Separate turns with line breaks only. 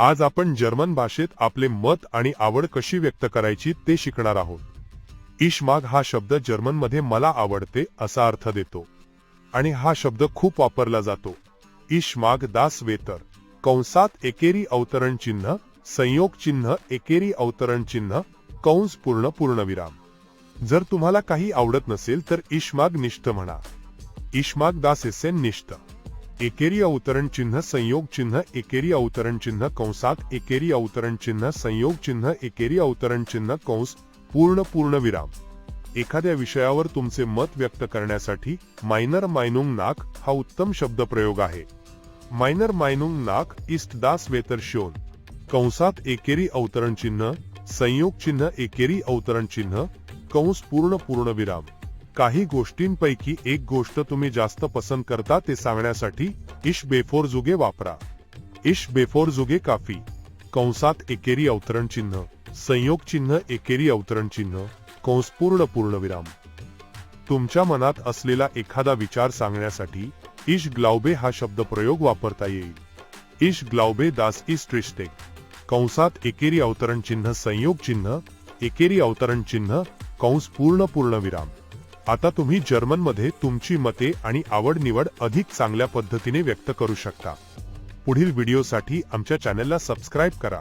आज आपण जर्मन भाषेत आपले मत आणि आवड कशी व्यक्त करायची ते शिकणार आहोत. इशमाग हा शब्द जर्मनमध्ये मला आवडते असा अर्थ देतो. आणि हा शब्द खूप वापरला जातो. इशमाग दास वेतर कंसात एकेरी अवतरण चिन्ह संयोग चिन्ह एकेरी अवतरण चिन्ह कंस पूर्ण पूर्णविराम. जर तुम्हाला काही आवडत नसेल तर इशमाग निष्ठ म्हणा. इशमाग दास एसेन निष्ठ. एकेरी अवतरण चिन्ह संयोग चिन्ह एकेरी अवतरण चिन्ह कंसात एकेरी अवतरण चिन्ह संयोग चिन्ह एकेरी अवतरण चिन्ह कंस पूर्ण पूर्ण विराम. एखाद्या विषयावर तुमचे मत व्यक्त करण्यासाठी मायनर मायनुंग नाक हा उत्तम शब्दप्रयोग आहे. मायनर मायनुंग नाक इस्ट दास वेतर शोन कंसात एकेरी अवतरण चिन्ह संयोग चिन्ह एकेरी अवतरण चिन्ह कंस पूर्ण पूर्ण विराम. काही गोष्टींपैकी एक गोष्ट तुम्ही जास्त पसंत करता ते सांगण्यासाठी इश बेफोर जुगे वापरा. इश बेफोर जुगे काफी. कंसात एकेरी अवतरण चिन्ह. संयोग चिन्ह एकेरी अवतरण चिन्ह. कंस पूर्ण पूर्णविराम. तुमच्या मनात असलेला एखादा विचार सांगण्यासाठी इश ग्लाउबे हा शब्द प्रयोग वापरता येईल. इश ग्लाउबे दास इस ट्रिस्टे. कंसात एकेरी अवतरण चिन्ह संयोग चिन्ह. एकेरी अवतरण चिन्ह. कंस पूर्ण पूर्णविराम. आता तुम्ही जर्मनमध्ये तुमची मते आणि आवड निवड अधिक चांगल्या पद्धतीने व्यक्त करू शकता. पुढील व्हिडिओसाठी आमच्या चॅनलला सबस्क्राईब करा.